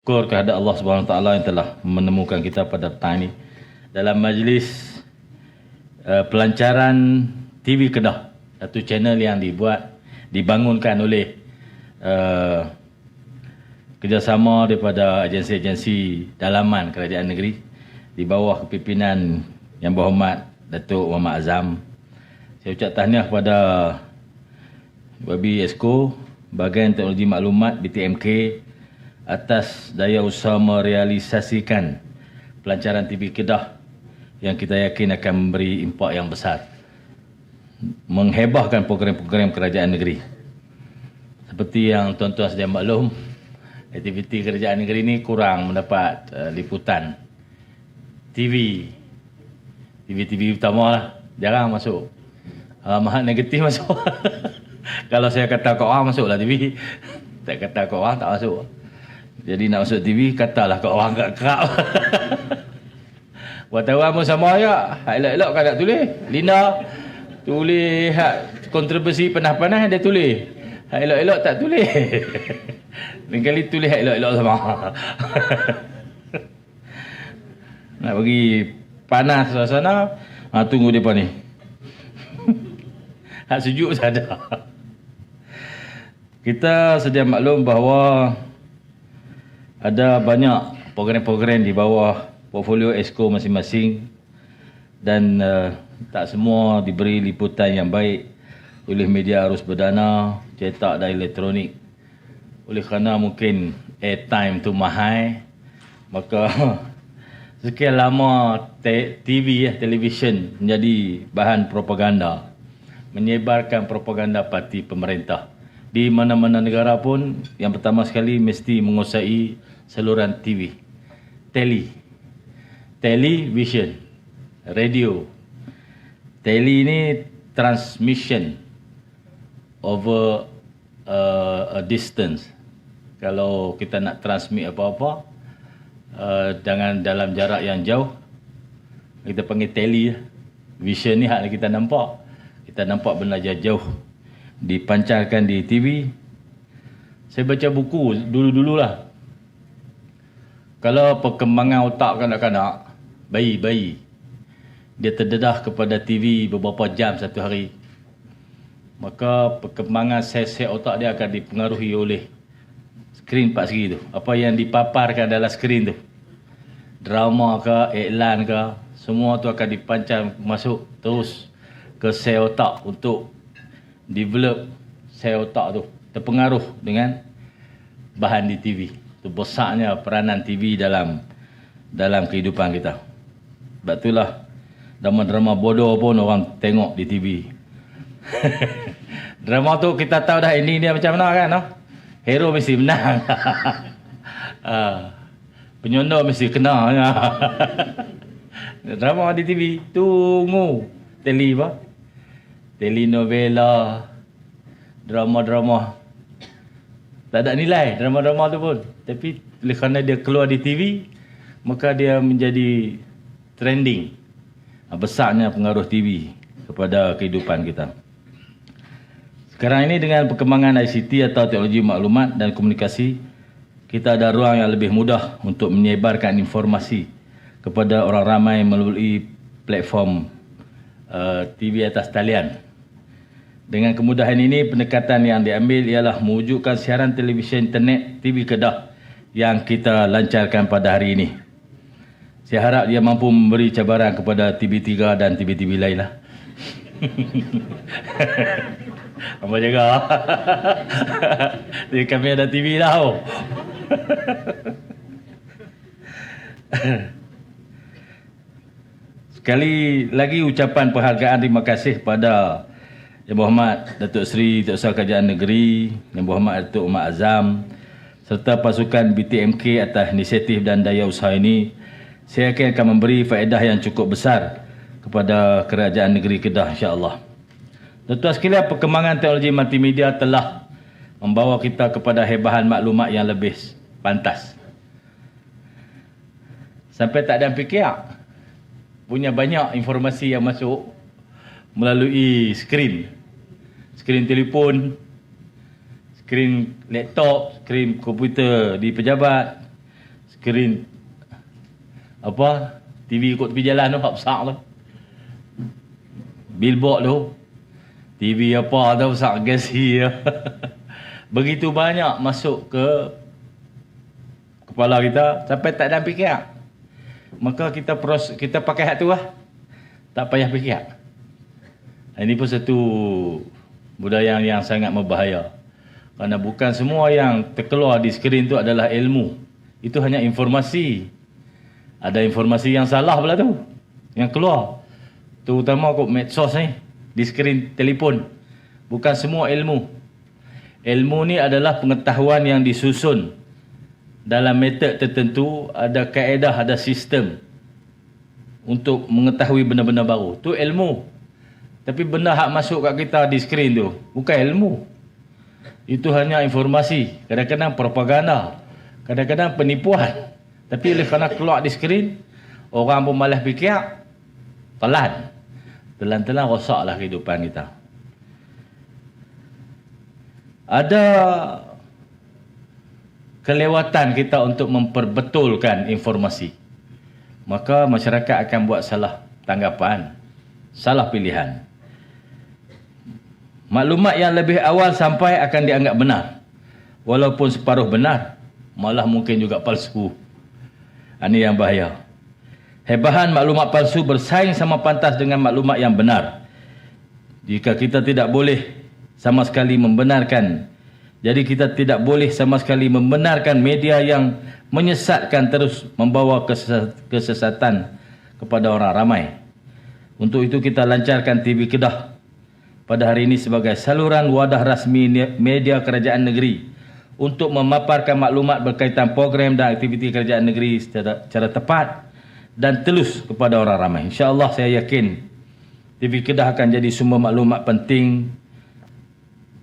Syukur kehadap Allah Subhanahu Taala yang telah menemukan kita pada petang ini dalam majlis uh, pelancaran TV Kedah, satu channel yang dibuat dibangunkan oleh uh, kerjasama daripada agensi-agensi dalaman kerajaan negeri di bawah kepimpinan Yang Berhormat Datuk Muhammad Azam. Saya ucap tahniah kepada Babi Esko, Bahagian Teknologi Maklumat BTMK atas daya usaha merealisasikan pelancaran TV Kedah yang kita yakin akan memberi impak yang besar. Menghebahkan program-program kerajaan negeri. Seperti yang tuan-tuan sedia maklum, aktiviti kerajaan negeri ini kurang mendapat uh, liputan. TV, TV-TV utama lah, jarang masuk. Uh, mahal negatif masuk. Kalau saya kata kau orang masuklah TV. Tak kata kau orang tak masuk. Jadi nak masuk TV, katalah kau orang kat kerap. Wartawan pun sama ya. Elok-elok kan nak tulis. Lina tulis hak kontroversi panas-panas dia tulis. Hak elok-elok tak tulis. Lain kali tulis hak elok-elok sama. nak bagi panas suasana, ha, tunggu depan ni. hak sejuk saja. Kita sedia maklum bahawa ada banyak program-program di bawah portfolio ESCO masing-masing dan uh, tak semua diberi liputan yang baik oleh media arus berdana, cetak dan elektronik. Oleh kerana mungkin airtime tu mahal, maka sekian lama TV, ya, televisyen menjadi bahan propaganda. Menyebarkan propaganda parti pemerintah. Di mana-mana negara pun, yang pertama sekali mesti menguasai saluran TV. Tele. Television. Radio. Tele ini transmission over uh, a distance. Kalau kita nak transmit apa-apa, uh, jangan dalam jarak yang jauh. Kita panggil tele. Vision ni hak kita nampak. Kita nampak benda jauh. Dipancarkan di TV. Saya baca buku dulu-dululah kalau perkembangan otak kanak-kanak, bayi-bayi, dia terdedah kepada TV beberapa jam satu hari, maka perkembangan sel-sel otak dia akan dipengaruhi oleh skrin pak segi tu. Apa yang dipaparkan dalam skrin tu. Drama ke, iklan ke, semua tu akan dipancar masuk terus ke sel otak untuk develop sel otak tu. Terpengaruh dengan bahan di TV. Itu besarnya peranan TV dalam dalam kehidupan kita. Sebab itulah drama-drama bodoh pun orang tengok di TV. drama tu kita tahu dah ending dia macam mana kan? No? Hero mesti menang. uh, penyondor mesti kena. drama di TV. Tunggu. Tele apa? Telenovela. Drama-drama tak ada nilai drama-drama tu pun. Tapi oleh kerana dia keluar di TV, maka dia menjadi trending. Ah, besarnya pengaruh TV kepada kehidupan kita. Sekarang ini dengan perkembangan ICT atau teknologi maklumat dan komunikasi, kita ada ruang yang lebih mudah untuk menyebarkan informasi kepada orang ramai melalui platform uh, TV atas talian dengan kemudahan ini, pendekatan yang diambil ialah mewujudkan siaran televisyen internet TV Kedah yang kita lancarkan pada hari ini. Saya harap dia mampu memberi cabaran kepada TV3 dan TV-TV lain lah. Apa jaga? Jadi kami ada TV lah. Oh. Sekali lagi ucapan penghargaan terima kasih pada yang Berhormat Datuk Seri Datuk Usaha Kerajaan Negeri, Yang Berhormat Datuk Umar Azam serta pasukan BTMK atas inisiatif dan daya usaha ini, saya yakin akan memberi faedah yang cukup besar kepada Kerajaan Negeri Kedah insya-Allah. Tuan-tuan sekalian, perkembangan teknologi multimedia telah membawa kita kepada hebahan maklumat yang lebih pantas. Sampai tak ada fikir, punya banyak informasi yang masuk melalui skrin skrin telefon, skrin laptop, skrin komputer di pejabat, skrin apa TV ikut tepi jalan tu hak besar tu. Billboard tu. TV apa tu besar gasi begitu banyak masuk ke kepala kita sampai tak ada fikir maka kita pros kita pakai hak tu lah. Tak payah fikir ini pun satu budaya yang sangat berbahaya. Kerana bukan semua yang terkeluar di skrin tu adalah ilmu. Itu hanya informasi. Ada informasi yang salah pula tu yang keluar. Terutama kok medsos ni di skrin telefon. Bukan semua ilmu. Ilmu ni adalah pengetahuan yang disusun. Dalam metod tertentu ada kaedah, ada sistem untuk mengetahui benda-benda baru. Tu ilmu. Tapi benda hak masuk kat kita di skrin tu bukan ilmu. Itu hanya informasi, kadang-kadang propaganda, kadang-kadang penipuan. Tapi oleh kerana keluar di skrin, orang pun malas fikir, telan. Telan-telan rosaklah kehidupan kita. Ada kelewatan kita untuk memperbetulkan informasi. Maka masyarakat akan buat salah tanggapan, salah pilihan. Maklumat yang lebih awal sampai akan dianggap benar. Walaupun separuh benar, malah mungkin juga palsu. Ini yang bahaya. Hebahan maklumat palsu bersaing sama pantas dengan maklumat yang benar. Jika kita tidak boleh sama sekali membenarkan jadi kita tidak boleh sama sekali membenarkan media yang menyesatkan terus membawa kesesatan kepada orang ramai. Untuk itu kita lancarkan TV Kedah pada hari ini sebagai saluran wadah rasmi media kerajaan negeri untuk memaparkan maklumat berkaitan program dan aktiviti kerajaan negeri secara, secara tepat dan telus kepada orang ramai. InsyaAllah saya yakin TV Kedah akan jadi sumber maklumat penting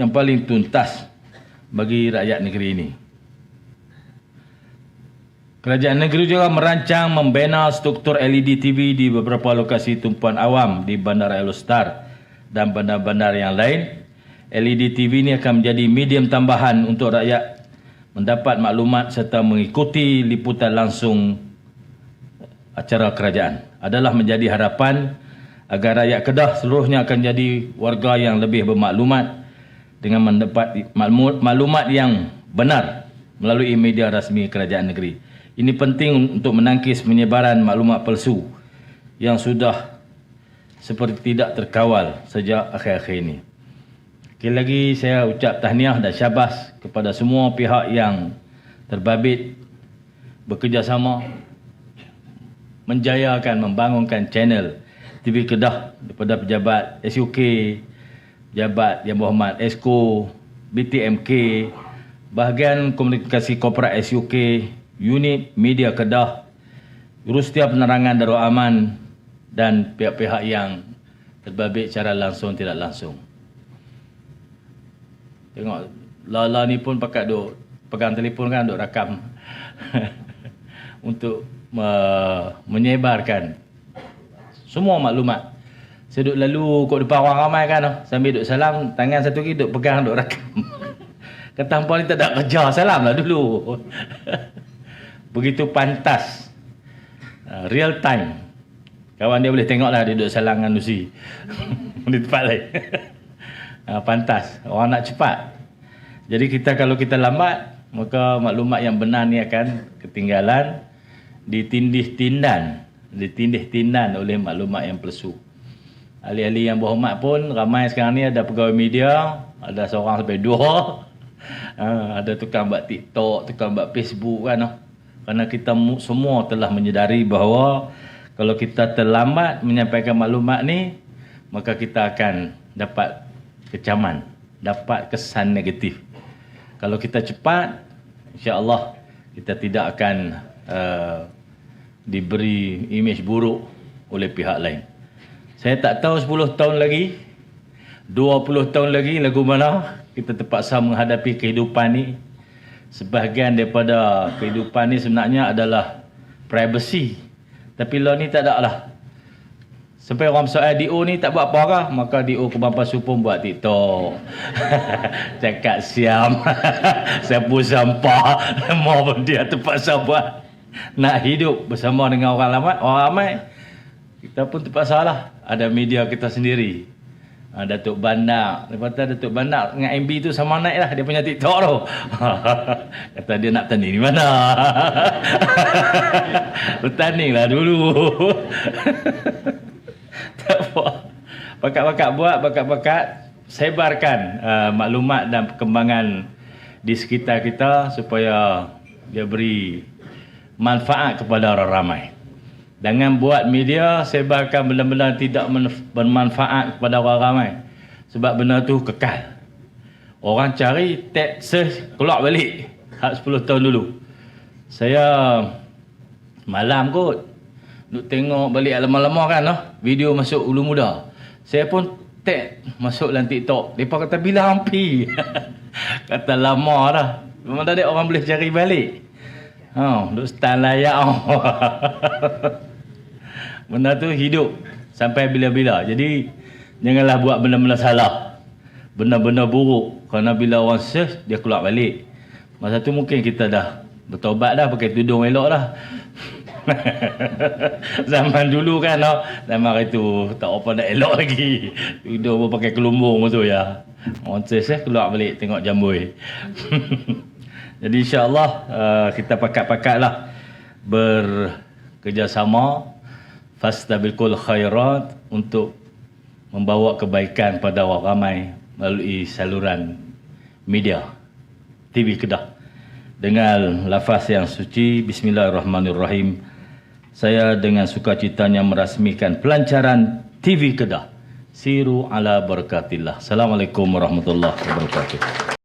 yang paling tuntas bagi rakyat negeri ini. Kerajaan negeri juga merancang membina struktur LED TV di beberapa lokasi tumpuan awam di Bandar Elostar dan bandar-bandar yang lain. LED TV ini akan menjadi medium tambahan untuk rakyat mendapat maklumat serta mengikuti liputan langsung acara kerajaan. Adalah menjadi harapan agar rakyat Kedah seluruhnya akan jadi warga yang lebih bermaklumat dengan mendapat maklumat yang benar melalui media rasmi kerajaan negeri. Ini penting untuk menangkis penyebaran maklumat palsu yang sudah seperti tidak terkawal sejak akhir-akhir ini. Sekali lagi saya ucap tahniah dan syabas kepada semua pihak yang terbabit bekerjasama menjayakan membangunkan channel TV Kedah daripada pejabat SUK, Jabat Yang Berhormat Esko, BTMK, bahagian komunikasi korporat SUK, unit media Kedah, Jurusetia Penerangan Darul Aman dan pihak-pihak yang terbabit secara langsung tidak langsung. Tengok Lala ni pun pakai duk pegang telefon kan duk rakam untuk uh, menyebarkan semua maklumat saya duduk lalu kok depan orang ramai kan. Sambil duduk salam Tangan satu lagi duduk pegang duduk rakam Kata hampa ni tak ada kerja Salam lah dulu Begitu pantas uh, Real time Kawan dia boleh tengok lah Dia duduk salam dengan Nusi Di tempat lain. Uh, Pantas. Orang nak cepat. Jadi kita kalau kita lambat Maka maklumat yang benar ni akan Ketinggalan Ditindih tindan. Ditindih tindan oleh maklumat yang pelsu ahli-ahli yang berhormat pun ramai sekarang ni ada pegawai media ada seorang sampai dua. Ha, ada tukang buat TikTok tukang buat Facebook kan. Kerana kita semua telah menyedari bahawa kalau kita terlambat menyampaikan maklumat ni maka kita akan dapat kecaman dapat kesan negatif kalau kita cepat insya-Allah kita tidak akan uh, diberi imej buruk oleh pihak lain saya tak tahu 10 tahun lagi, 20 tahun lagi lagu mana kita terpaksa menghadapi kehidupan ni. Sebahagian daripada kehidupan ni sebenarnya adalah privacy. Tapi lo ni tak ada lah. Sampai orang soal DO ni tak buat apa kah? Maka DO kebampas pun buat TikTok. Cakap siam. Sapu sampah. Mau dia terpaksa buat. nak hidup bersama dengan orang ramai, orang ramai kita pun terpaksa lah ada media kita sendiri. Ha, Datuk Bandak. Lepas tu Datuk Bandak dengan MB tu sama naik lah dia punya TikTok tu. Kata dia nak tanding di mana. Bertanding lah dulu. tak apa. Bakat-bakat buat, bakat-bakat sebarkan uh, maklumat dan perkembangan di sekitar kita supaya dia beri manfaat kepada orang ramai. Jangan buat media sebarkan benda-benda tidak bermanfaat kepada orang ramai. Sebab benda tu kekal. Orang cari tag search keluar balik. Hak 10 tahun dulu. Saya malam kot. Duk tengok balik lama-lama kan noh, video masuk ulu muda. Saya pun tag masuk dalam TikTok. Depa kata bila hampi. kata lama dah. Memang tak ada orang boleh cari balik. Ha, duk stand layak. Benda tu hidup sampai bila-bila. Jadi janganlah buat benda-benda salah. Benda-benda buruk. Kerana bila orang search, dia keluar balik. Masa tu mungkin kita dah bertobat dah pakai tudung elok dah. Zaman dulu kan no? Zaman hari tu tak apa nak elok lagi. Tudung pun pakai kelumbung tu ya. Orang search eh, keluar balik tengok jambui. Jadi insyaAllah uh, kita pakat-pakatlah bekerjasama fastabiqul khairat untuk membawa kebaikan pada orang ramai melalui saluran media. TV Kedah. Dengan lafaz yang suci Bismillahirrahmanirrahim saya dengan sukacitanya merasmikan pelancaran TV Kedah. Siru ala berkatillah Assalamualaikum warahmatullahi wabarakatuh